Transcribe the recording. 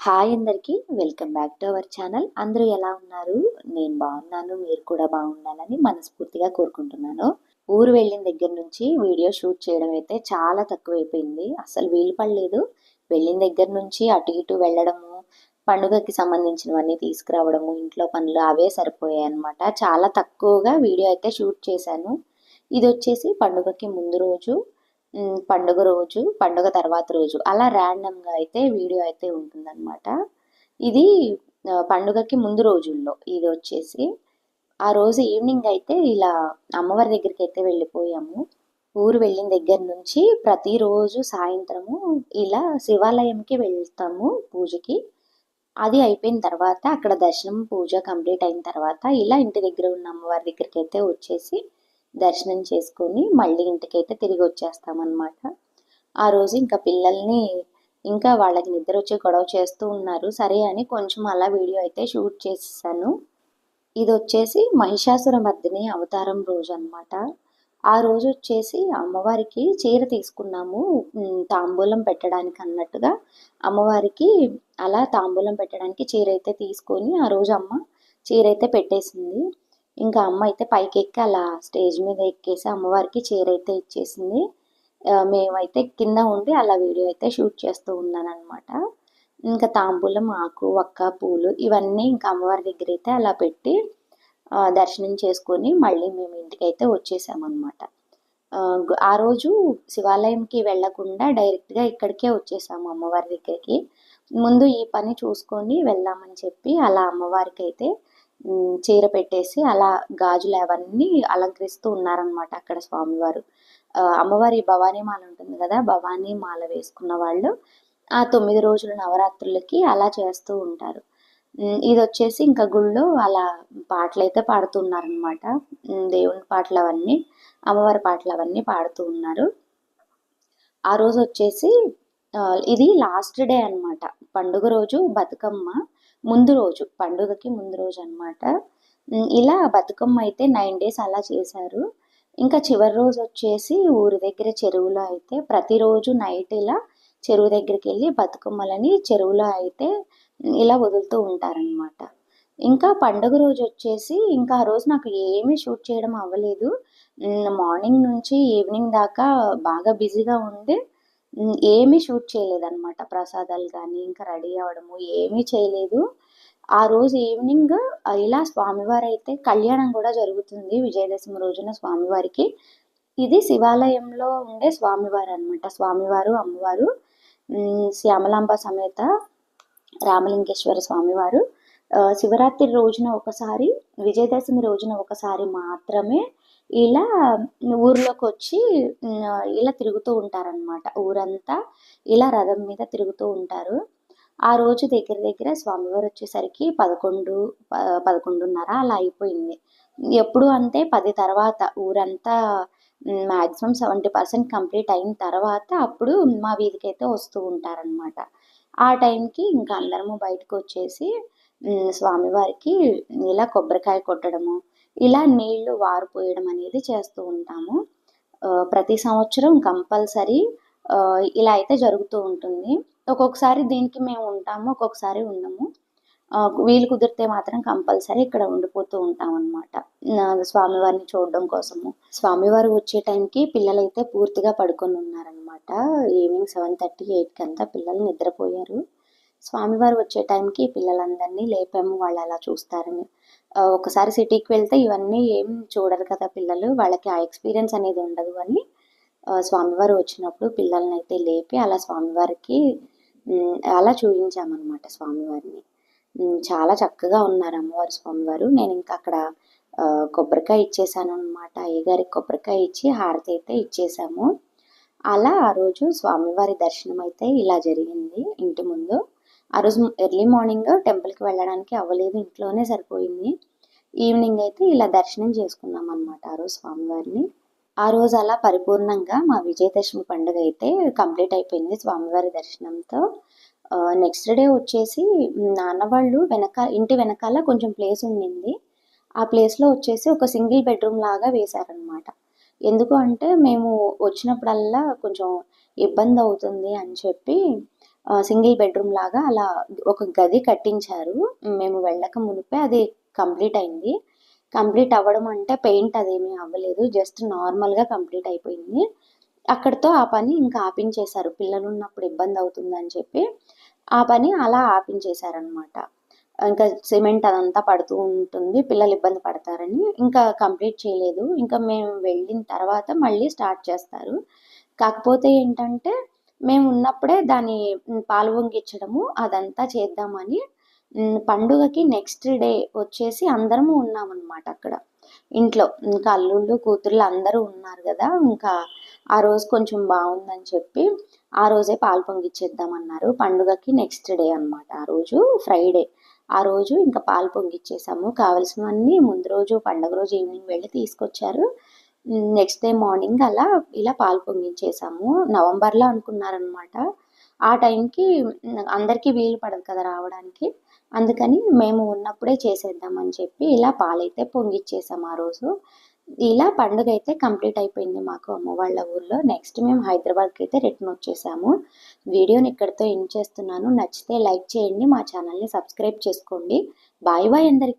Hi అందరికీ welcome back to our channel అందరూ ఎలా ఉన్నారు? నేను బాగున్నాను మీరు కూడా బాగుండాలని మనస్ఫూర్తిగా కోరుకుంటున్నాను. ఊరు వెళ్ళిన దగ్గర నుంచి వీడియో షూట్ చేయడం అయితే చాలా తక్కువైపోయింది. అసలు వీలు పడలేదు. వెళ్ళిన దగ్గర నుంచి అటు ఇటు వెళ్ళడము పండుగకి సంబంధించినవన్నీ తీసుకురావడము ఇంట్లో పనులు అవే సరిపోయాయి అనమాట చాలా తక్కువగా వీడియో అయితే షూట్ చేశాను. ఇది వచ్చేసి పండుగకి ముందు రోజు పండుగ రోజు పండుగ తర్వాత రోజు. అలా ర్యాండమ్గా అయితే వీడియో అయితే ఉంటుందన్నమాట. ఇది పండుగకి ముందు రోజుల్లో. ఇది వచ్చేసి ఆ రోజు ఈవినింగ్ అయితే ఇలా అమ్మవారి దగ్గరికి అయితే వెళ్ళిపోయాము. ఊరు వెళ్ళిన దగ్గర నుంచి ప్రతిరోజు సాయంత్రము ఇలా శివాలయంకి వెళ్తాము పూజకి. అది అయిపోయిన తర్వాత అక్కడ దర్శనం పూజ కంప్లీట్ అయిన తర్వాత ఇలా ఇంటి దగ్గర ఉన్న అమ్మవారి దగ్గరికి అయితే వచ్చేసి దర్శనం చేసుకొని మళ్ళీ ఇంటికైతే తిరిగి వచ్చేస్తామన్నమాట ఆ రోజు ఇంకా పిల్లల్ని ఇంకా వాళ్ళకి నిద్ర వచ్చి గొడవ చేస్తూ ఉన్నారు. సరే అని కొంచెం అలా వీడియో అయితే షూట్ చేసేసాను. ఇది వచ్చేసి మహిషాసుర మర్దిని అవతారం రోజు అనమాట ఆ రోజు వచ్చేసి అమ్మవారికి చీర తీసుకున్నాము. తాంబూలం పెట్టడానికి అన్నట్టుగా. అమ్మవారికి అలా తాంబూలం పెట్టడానికి చీర అయితే తీసుకొని ఆ రోజు అమ్మ చీర అయితే పెట్టేసింది. ఇంకా అమ్మ అయితే పైకి ఎక్కి అలా స్టేజ్ మీద ఎక్కేసి అమ్మవారికి చీర అయితే ఇచ్చేసింది. మేమైతే కింద ఉండి అలా వీడియో అయితే షూట్ చేస్తూ ఉన్నాను అనమాట ఇంకా తాంబూలం ఆకు వక్క పూలు ఇవన్నీ ఇంకా అమ్మవారి దగ్గర అయితే అలా పెట్టి దర్శనం చేసుకొని మళ్ళీ మేము ఇంటికి అయితే వచ్చేసామన్నమాట. ఆ రోజు శివాలయంకి వెళ్ళకుండా డైరెక్ట్గా ఇక్కడికే వచ్చేసాము అమ్మవారి దగ్గరికి. ముందు ఈ పని చూసుకొని వెళ్దామని చెప్పి అలా అమ్మవారికి అయితే చీర పెట్టేసి అలా గాజులు అవన్నీ అలంకరిస్తూ ఉన్నారనమాట అక్కడ స్వామివారు. అమ్మవారి భవానీ మాల ఉంటుంది కదా భవానీ మాల వేసుకున్న వాళ్ళు ఆ తొమ్మిది రోజుల నవరాత్రులకి అలా చేస్తూ ఉంటారు. ఇది వచ్చేసి ఇంకా గుళ్ళో అలా పాటలు అయితే పాడుతున్నారనమాట దేవుని పాటలు అవన్నీ అమ్మవారి పాటలు అవన్నీ పాడుతూ ఉన్నారు. ఆ రోజు వచ్చేసి ఇది లాస్ట్ డే అనమాట పండుగ రోజు బతుకమ్మ ముందు రోజు పండుగకి ముందు రోజు అనమాట ఇలా బతుకమ్మ అయితే నైన్ డేస్ అలా చేశారు. ఇంకా చివరి రోజు వచ్చేసి ఊరి దగ్గర చెరువులో అయితే ప్రతిరోజు నైట్ ఇలా చెరువు దగ్గరికి వెళ్ళి బతుకమ్మలని చెరువులో అయితే ఇలా వదులుతూ ఉంటారనమాట ఇంకా పండుగ రోజు వచ్చేసి ఇంకా ఆ రోజు నాకు ఏమీ షూట్ చేయడం అవ్వలేదు. మార్నింగ్ నుంచి ఈవినింగ్ దాకా బాగా బిజీగా ఉండే ఏమీ షూట్ చేయలేదన్నమాట. ప్రసాదాలు కానీ ఇంకా రెడీ అవ్వడము ఏమీ చేయలేదు. ఆ రోజు ఈవినింగ్ ఇలా స్వామివారి అయితే కళ్యాణం కూడా జరుగుతుంది విజయదశమి రోజున స్వామివారికి. ఇది శివాలయంలో ఉండే స్వామివారు అనమాట స్వామివారు అమ్మవారు శ్యామలాంబ సమేత రామలింగేశ్వర స్వామివారు. శివరాత్రి రోజున ఒకసారి విజయదశమి రోజున ఒకసారి మాత్రమే ఇలా ఊర్లోకి వచ్చి ఇలా తిరుగుతూ ఉంటారనమాట ఊరంతా ఇలా రథం మీద తిరుగుతూ ఉంటారు. ఆ రోజు దగ్గర దగ్గర స్వామివారు వచ్చేసరికి పదకొండు పదకొండున్నర అలా అయిపోయింది. ఎప్పుడు అంటే పది తర్వాత ఊరంతా మ్యాక్సిమం సెవెంటీ పర్సెంట్ కంప్లీట్ అయిన తర్వాత అప్పుడు మా వీధికి అయితే వస్తూ ఉంటారనమాట ఆ టైంకి ఇంకా అందరము బయటకు వచ్చేసి స్వామివారికి ఇలా కొబ్బరికాయ కొట్టడము ఇలా నీళ్ళు వారిపోయడం అనేది చేస్తూ ఉంటాము. ప్రతి సంవత్సరం కంపల్సరీ ఇలా అయితే జరుగుతూ ఉంటుంది. ఒక్కొక్కసారి దీనికి మేము ఉంటాము ఒక్కొక్కసారి ఉండము. వీలు కుదిరితే మాత్రం కంపల్సరీ ఇక్కడ ఉండిపోతూ ఉంటాం అనమాట స్వామివారిని చూడడం కోసము. స్వామివారు వచ్చే టైంకి పిల్లలైతే పూర్తిగా పడుకొని ఉన్నారనమాట ఈవినింగ్ సెవెన్ థర్టీ ఎయిట్కి అంతా పిల్లలు నిద్రపోయారు. స్వామివారు వచ్చే టైంకి పిల్లలందరినీ లేపాము వాళ్ళు అలా చూస్తారని ఒకసారి సిటీకి వెళ్తే ఇవన్నీ ఏం చూడరు కదా పిల్లలు వాళ్ళకి ఆ ఎక్స్పీరియన్స్ అనేది ఉండదు అని స్వామివారు వచ్చినప్పుడు పిల్లల్ని అయితే లేపి అలా స్వామివారికి అలా చూపించామన్నమాట స్వామివారిని. చాలా చక్కగా ఉన్నారు అమ్మవారు స్వామివారు. నేను ఇంకా అక్కడ కొబ్బరికాయ ఇచ్చేసాను అనమాట అయ్యగారికి కొబ్బరికాయ ఇచ్చి హారతి అయితే ఇచ్చేసాము. అలా ఆ రోజు స్వామివారి దర్శనం అయితే ఇలా జరిగింది ఇంటి ముందు. ఆ రోజు ఎర్లీ మార్నింగ్ టెంపుల్కి వెళ్ళడానికి అవ్వలేదు ఇంట్లోనే సరిపోయింది. ఈవినింగ్ అయితే ఇలా దర్శనం చేసుకున్నాం అనమాట ఆ రోజు స్వామివారిని. ఆ రోజు అలా పరిపూర్ణంగా మా విజయదశమి పండుగ అయితే కంప్లీట్ అయిపోయింది స్వామివారి దర్శనంతో. నెక్స్ట్ డే వచ్చేసి నాన్న వాళ్ళు వెనక ఇంటి వెనకాల కొంచెం ప్లేస్ ఉండింది. ఆ ప్లేస్లో వచ్చేసి ఒక సింగిల్ బెడ్రూమ్ లాగా వేశారనమాట ఎందుకు అంటే మేము వచ్చినప్పుడల్లా కొంచెం ఇబ్బంది అవుతుంది అని చెప్పి సింగిల్ బెడ్రూమ్ లాగా అలా ఒక గది కట్టించారు. మేము వెళ్ళక మునిపే అది కంప్లీట్ అయింది. కంప్లీట్ అవ్వడం అంటే పెయింట్ అదేమీ అవ్వలేదు. జస్ట్ నార్మల్గా కంప్లీట్ అయిపోయింది. అక్కడితో ఆ పని ఇంకా ఆపించేశారు. పిల్లలు ఉన్నప్పుడు ఇబ్బంది అవుతుందని చెప్పి ఆ పని అలా ఆపించేశారనమాట ఇంకా సిమెంట్ అదంతా పడుతూ ఉంటుంది. పిల్లలు ఇబ్బంది పడతారని ఇంకా కంప్లీట్ చేయలేదు. ఇంకా మేము వెళ్ళిన తర్వాత మళ్ళీ స్టార్ట్ చేస్తారు. కాకపోతే ఏంటంటే మేము ఉన్నప్పుడే దాన్ని పాలు పొంగించడము అదంతా చేద్దామని పండుగకి నెక్స్ట్ డే వచ్చేసి అందరము ఉన్నామన్నమాట అక్కడ. ఇంట్లో ఇంకా అల్లుళ్ళు కూతుర్లు అందరూ ఉన్నారు కదా ఇంకా ఆ రోజు కొంచెం బాగుందని చెప్పి ఆ రోజే పాలు పొంగిచ్చేద్దామన్నారు. పండుగకి నెక్స్ట్ డే అనమాట ఆ రోజు ఫ్రైడే ఆ రోజు ఇంకా పాలు పొంగిచ్చేసాము. కావలసినవన్నీ ముందు రోజు పండుగ రోజు ఈవినింగ్ వెళ్ళి తీసుకొచ్చారు. నెక్స్ట్ డే మార్నింగ్ అలా ఇలా పాలు పొంగించేసాము. నవంబర్లో అనుకున్నారనమాట. ఆ టైంకి అందరికీ వీలు పడదు కదా రావడానికి. అందుకని మేము ఉన్నప్పుడే చేసేద్దామని చెప్పి ఇలా పాలైతే పొంగిచ్చేసాము ఆ రోజు. ఇలా పండుగ అయితే కంప్లీట్ అయిపోయింది మాకు అమ్మ వాళ్ళ ఊర్లో. నెక్స్ట్ మేము హైదరాబాద్కి అయితే రిటర్న్ వచ్చేసాము. వీడియోని ఇక్కడితో ఎండ్ చేస్తున్నాను. నచ్చితే లైక్ చేయండి మా ఛానల్ని సబ్స్క్రైబ్ చేసుకోండి. బాయ్ బాయ్ అందరికీ.